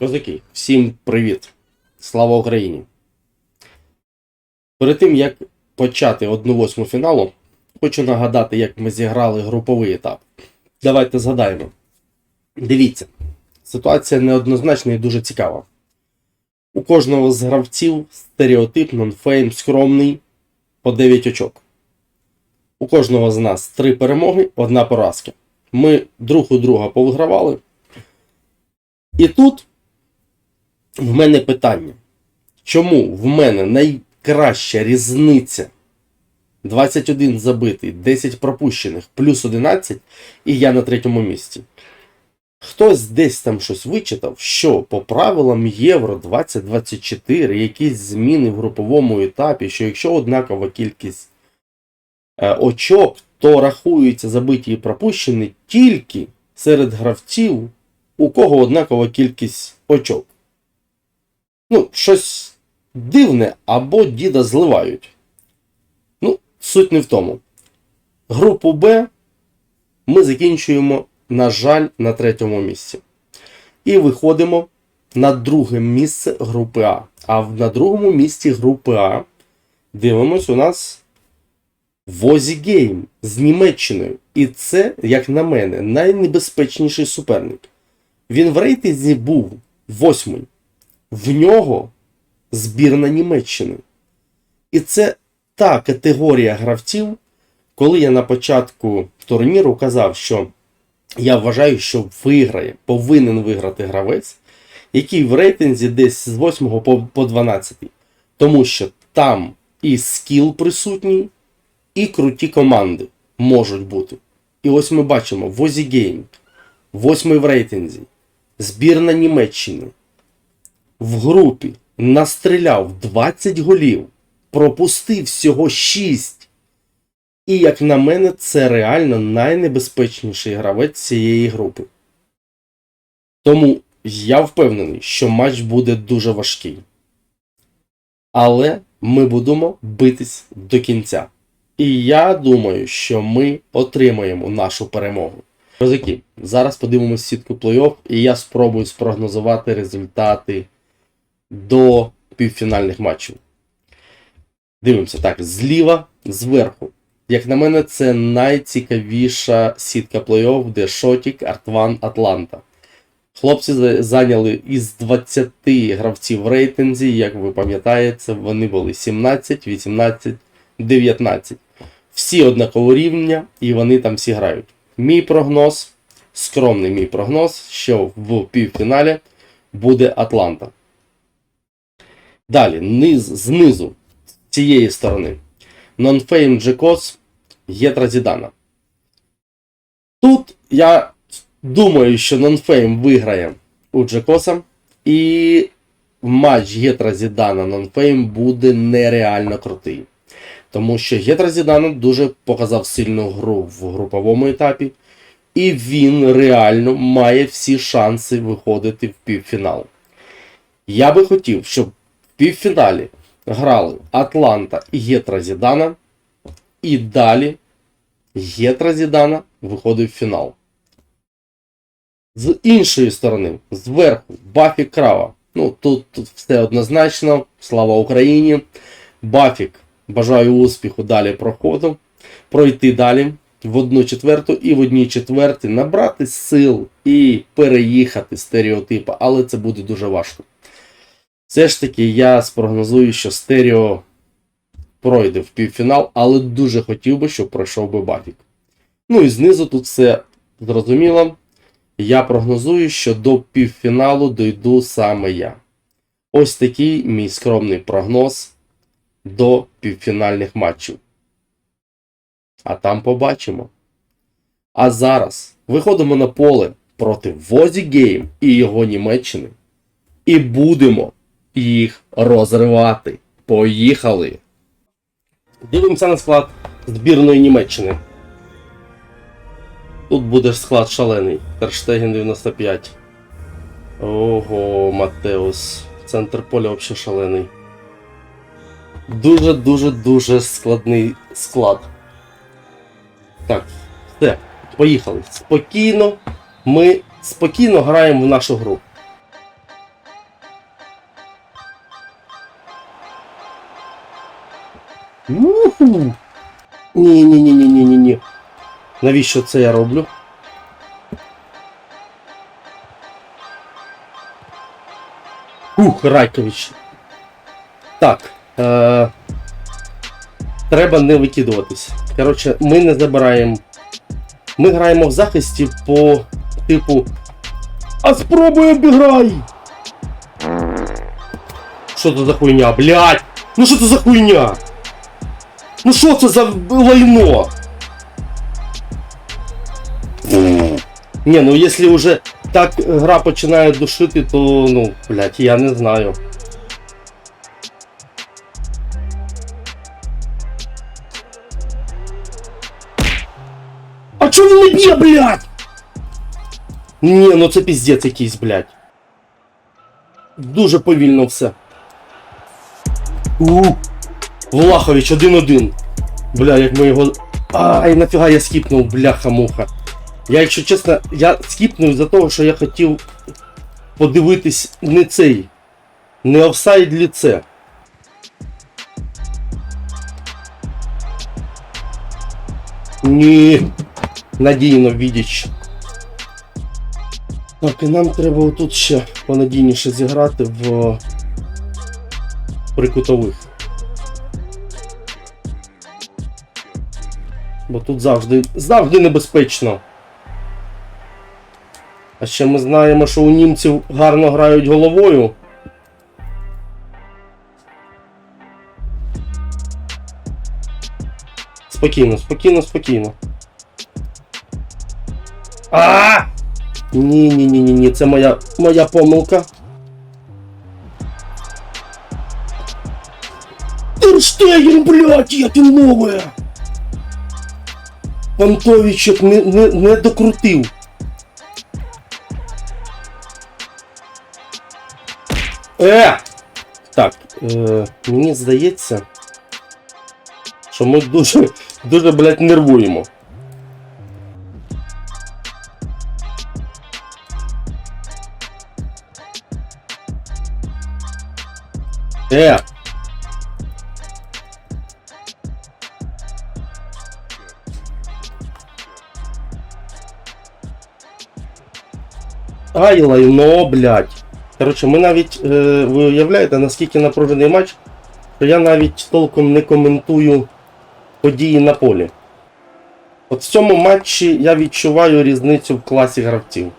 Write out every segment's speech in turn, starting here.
Козаки, всім привіт! Слава Україні! Перед тим як почати 1-8 фіналу, хочу нагадати, як ми зіграли груповий етап. Давайте згадаємо. Дивіться, ситуація неоднозначна і дуже цікава. У кожного з гравців стереотип, нонфейм, скромний по 9 очок. У кожного з нас 3 перемоги, одна поразка. Ми друг у друга повигравали. І тут в мене питання. Чому в мене найкраща різниця 21 забитий, 10 пропущених, плюс 11, і я на третьому місці? Хтось десь там щось вичитав, що по правилам Євро 2024 якісь зміни в груповому етапі, що якщо однакова кількість е, очок, то рахуються забиті і пропущені тільки серед гравців, у кого однакова кількість очок. Ну, щось дивне або діда зливають. Ну, суть не в тому. Групу Б ми закінчуємо, на жаль, на третьому місці. І виходимо на друге місце групи А. А на другому місці групи А дивимось у нас Возі Гейм з Німеччиною. І це, як на мене, найнебезпечніший суперник. Він в рейтинзі був восьмий. В нього збірна Німеччини. І це та категорія гравців, коли я на початку турніру казав, що я вважаю, що виграє, повинен виграти гравець, який в рейтинзі десь з 8 по, по 12. Тому що там і скіл присутній, і круті команди можуть бути. І ось ми бачимо Возі Гейм, восьмий в рейтинзі, збірна Німеччини. В групі настріляв 20 голів, пропустив всього 6. І, як на мене, це реально найнебезпечніший гравець цієї групи. Тому я впевнений, що матч буде дуже важкий. Але ми будемо битись до кінця. І я думаю, що ми отримаємо нашу перемогу. Козаки, зараз подивимось сітку плей-офф, і я спробую спрогнозувати результати до півфінальних матчів. Дивимося так, зліва, зверху. Як на мене, це найцікавіша сітка плей-офф, де Шотік, Артван, Атланта. Хлопці зайняли із 20 гравців в рейтинзі, як ви пам'ятаєте, вони були 17, 18, 19. Всі однакового рівня, і вони там всі грають. Мій прогноз, скромний мій прогноз, що в півфіналі буде Атланта. Далі, низ, знизу, з цієї сторони. Нонфейм Джекос Єтра Зідана. Тут я думаю, що Нонфейм виграє у Джекоса. І матч Єтра Зідана Нонфейм буде нереально крутий. Тому що Єтра Зідана дуже показав сильну гру в груповому етапі. І він реально має всі шанси виходити в півфінал. Я би хотів, щоб півфіналі грали Атланта і Єтра Зідана. І далі Єтра Зідана виходив в фінал. З іншої сторони, зверху, Бафік Крава. Ну, тут, тут все однозначно. Слава Україні. Бафік. Бажаю успіху далі проходу. Пройти далі в одну четверту і в одній четвертій набрати сил і переїхати стереотипа, але це буде дуже важко. Все ж таки, я спрогнозую, що стерео пройде в півфінал, але дуже хотів би, щоб пройшов би Бафік. Ну і знизу тут все зрозуміло. Я прогнозую, що до півфіналу дойду саме я. Ось такий мій скромний прогноз до півфінальних матчів. А там побачимо. А зараз виходимо на поле проти Возі Гейм і його Німеччини. І будемо їх розривати. Поїхали! Дивимося на склад збірної Німеччини. Тут буде склад шалений. Терштеген 95. Ого, Матеус. Центр поля взагалі шалений. Дуже-дуже-дуже складний склад. Так, все, поїхали. Спокійно. Ми спокійно граємо в нашу гру. Ні, ні, ні, ні, ні, ні, ні. Навіщо це я роблю? Ух, Райкович. Так. Е Треба не викидуватись. Коротше, ми не забираємо. Ми граємо в захисті по типу. А спробуй обіграй! Що це за хуйня, блядь? Ну що це за хуйня? Ну що це за лайно? Не, ну если уже так гра починає душити, то ну, блядь, я не знаю. А він не б'є, блядь? Ні, ну це піздець якийсь, блядь. Дуже повільно все. У, Влахович 1-1. Бля, як ми його. Ай, нафіга я скіпнув, бляха-муха. Я, якщо чесно, я скіпнув за того, що я хотів подивитись не цей. Не офсайд ліце. Ні. Надійно відіч. Так, і нам треба отут ще понадійніше зіграти в прикутових. Бо тут завжди, завжди небезпечно. А ще ми знаємо, що у німців гарно грають головою. Спокійно, спокійно, спокійно. А! Ні, ні, ні, ні, ні, це моя, моя помилка. Терштеген, блядь, я ти нове! Пантовичок не, не, не докрутив. Е! Так, е, мені здається, що ми дуже, дуже, блядь, нервуємо. Е! Ай, лайно, блядь. Коротше, ми навіть, е, ви уявляєте, наскільки напружений матч, що я навіть толком не коментую події на полі. От в цьому матчі я відчуваю різницю в класі гравців.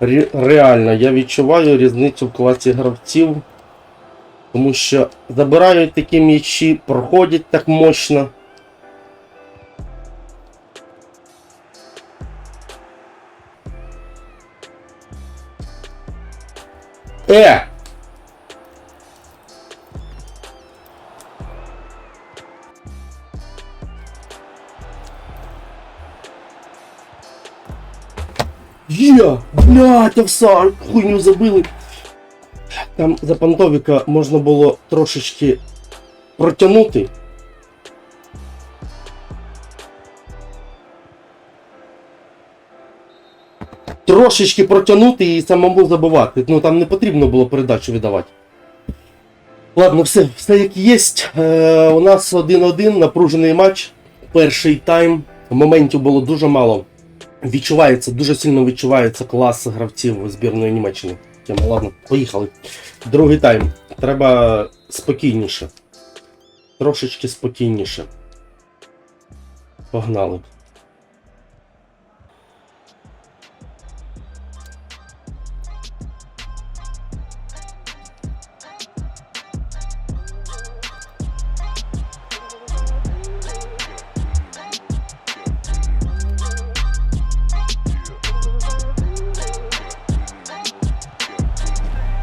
Ре- реально, я відчуваю різницю в класі гравців. Тому що забирають такі м'ячі, проходять так мощно. Е! Є! Блядь, овса! Хуйню забили. Там за Пантовіка можна було трошечки протягнути. Трошечки протягнути і самому забивати. Ну там не потрібно було передачу віддавати. Ладно, все, все як є. Е, у нас 1-1, напружений матч. Перший тайм. Моментів було дуже мало. Відчувається, дуже сильно відчувається клас гравців збірної Німеччини. Тема, ладно, поїхали. Другий тайм. Треба спокійніше. Трошечки спокійніше. Погнали.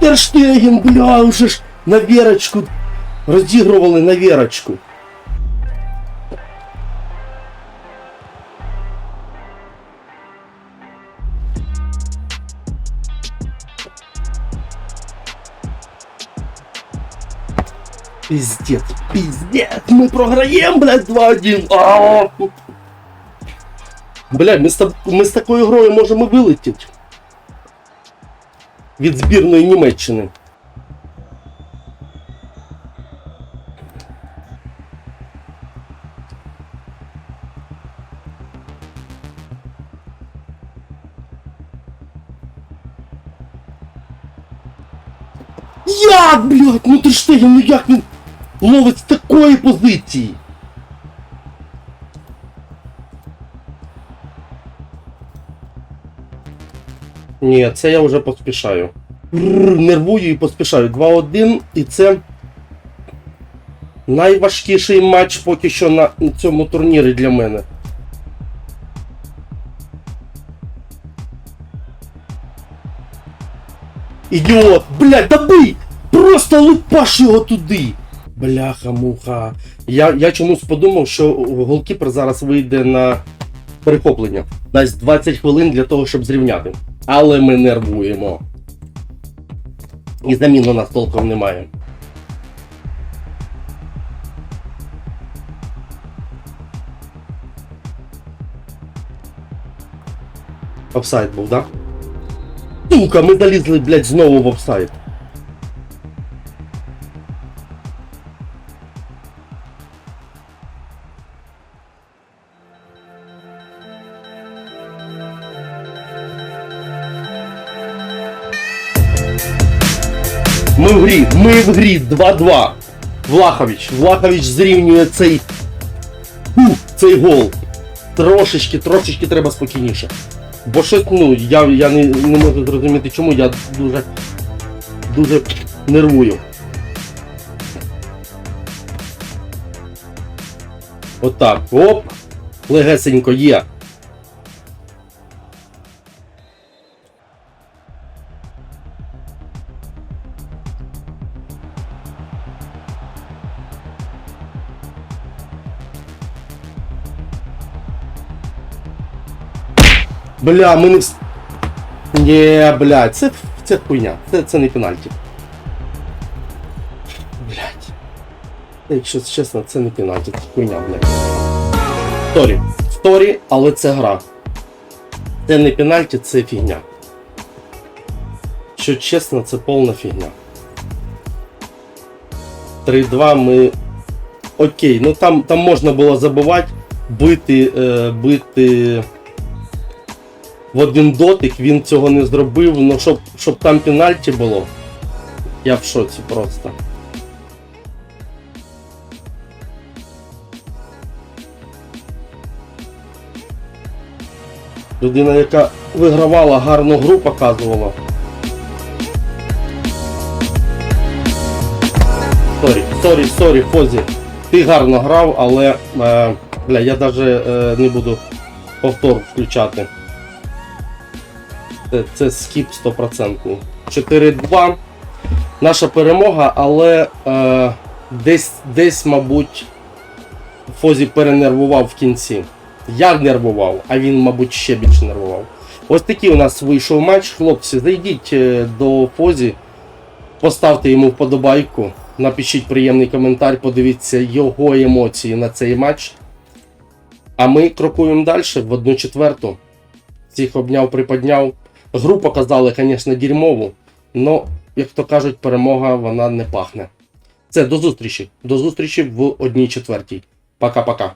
Терштеген, бля, уже ж на вірочку розігрували на вірочку. Пиздец, пиздец, мы програем, блядь, 2-1. Бля, ми з, ми з такою грою можемо вилетіти від збірної Німеччини. Як, блядь, ну ти ж ти ну як він ловить з такої позиції? Ні, це я вже поспішаю. Нервую і поспішаю. 2-1, і це найважкіший матч поки що на цьому турнірі для мене. Ідіот! Блядь, добий! Просто лупаш його туди! Бляха-муха. Я, я чомусь подумав, що голкіпер зараз вийде на перехоплення. Дасть 20 хвилин для того, щоб зрівняти. Але ми нервуємо. І замін у нас толком немає. Офсайд був, так? Да? Сука, ми залізли, блядь, знову в офсайд. В грі, 2-2. Влахович, Влахович зрівнює цей. Фу, цей гол. Трошечки, трошечки треба спокійніше. Бо щось, ну, я, я не, не можу зрозуміти чому, я дуже дуже нервую. Отак. Оп! Легесенько є. Бля, ми не вс... Ні, бля, це, це хуйня. Це, це не пенальті. Блять. Якщо чесно, це не пенальті, це хуйня, блядь. Сторі. Сторі, але це гра. Це не пенальті, це фігня. Що чесно, це повна фігня. 3-2 ми. Окей, ну там, там можна було забивати, бити, е, бити в один дотик, він цього не зробив, ну щоб, щоб там пенальті було. Я в шоці просто. Людина, яка вигравала гарну гру, показувала. Сорі, сорі, сорі, Фозі. Ти гарно грав, але е, бля, я навіть е, не буду повтор включати. Це, це скіп 100%. 4-2. Наша перемога, але е, десь, десь, мабуть, Фозі перенервував в кінці. Я нервував, а він, мабуть, ще більше нервував. Ось такий у нас вийшов матч. Хлопці, зайдіть е, до Фозі, поставте йому вподобайку, напишіть приємний коментар, подивіться його емоції на цей матч. А ми крокуємо далі в одну четверту. Всіх обняв, приподняв. Гру показали, звісно, дерьмову, але, як то кажуть, перемога вона не пахне. Це до зустрічі. До зустрічі в одній четвертій. Пока-пока.